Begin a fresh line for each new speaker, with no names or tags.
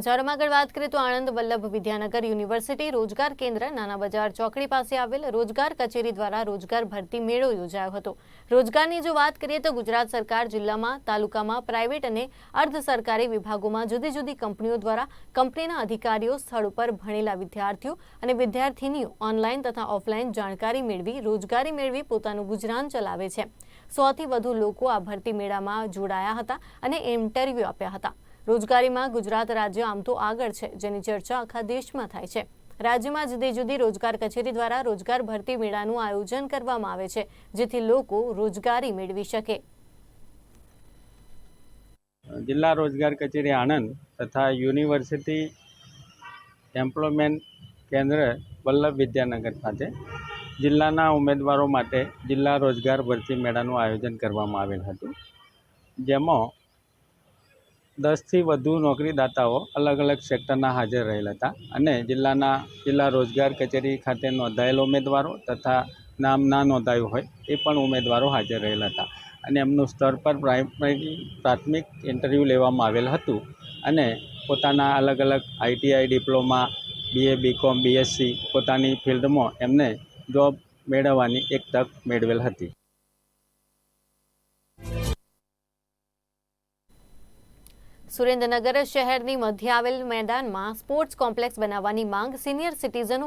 સમાચારમાં આગળ વાત કરીએ તો આણંદ વલ્લભ વિદ્યાનગર યુનિવર્સિટી રોજગાર કેન્દ્ર નાના બજાર ચોકડી પાસે આવેલ રોજગાર કચેરી દ્વારા રોજગાર ભરતી મેળો યોજાયો હતો. રોજગારની જો વાત કરીએ તો ગુજરાત સરકાર જિલ્લામાં, તાલુકામાં, પ્રાઇવેટ અને અર્ધ સરકારી વિભાગોમાં જુદી જુદી કંપનીઓ દ્વારા કંપનીના અધિકારીઓ સ્થળ ઉપર ભણેલા વિદ્યાર્થીઓ અને વિદ્યાર્થીનીઓ ઓનલાઈન તથા ઓફલાઈન જાણકારી મેળવી, રોજગારી મેળવી પોતાનું ગુજરાન ચલાવે છે. સોથી વધુ લોકો આ ભરતી મેળામાં જોડાયા હતા અને ઇન્ટરવ્યૂ આપ્યા હતા. રોજગારીમાં ગુજરાત રાજ્ય આમ તો આગળ છે, જેની ચર્ચા આખા દેશમાં થાય છે. રાજ્યમાં જુદી જુદી રોજગાર કચેરી દ્વારા રોજગાર ભરતી મેળાનું આયોજન કરવામાં આવે છે, જેથી લોકો રોજગારી મેળવી શકે.
જિલ્લા રોજગાર કચેરી આણંદ તથા યુનિવર્સિટી એમ્પ્લોયમેન્ટ કેન્દ્ર વલ્લભ વિદ્યાનગર ખાતે જિલ્લાના ઉમેદવારો માટે જિલ્લા રોજગાર ભરતી મેળાનું આયોજન કરવામાં આવેલ હતું. જેમાં દસથી વધુ નોકરીદાતાઓ અલગ અલગ સેક્ટરના હાજર રહેલ હતા અને જિલ્લાના જિલ્લા રોજગાર કચેરી ખાતે નોંધાયેલ ઉમેદવારો તથા નામ ના નોંધાયું હોય એ પણ ઉમેદવારો હાજર રહેલ હતા. અને એમનું સ્તર પર પ્રાઇમરી પ્રાથમિક ઇન્ટરવ્યૂ લેવામાં આવેલ હતું અને પોતાના અલગ અલગ ITI diploma, BA, BCom, BSc પોતાની ફિલ્ડમાં એમને જોબ મેળવવાની એક તક મેળવેલ હતી.
સુરેન્દ્રનગર શહેરની મધ્ય આવેલ મેદાનમાં સ્પોર્ટ્સ કોમ્પ્લેક્સ બનાવવાની માંગ સિનિયર સિટીઝનો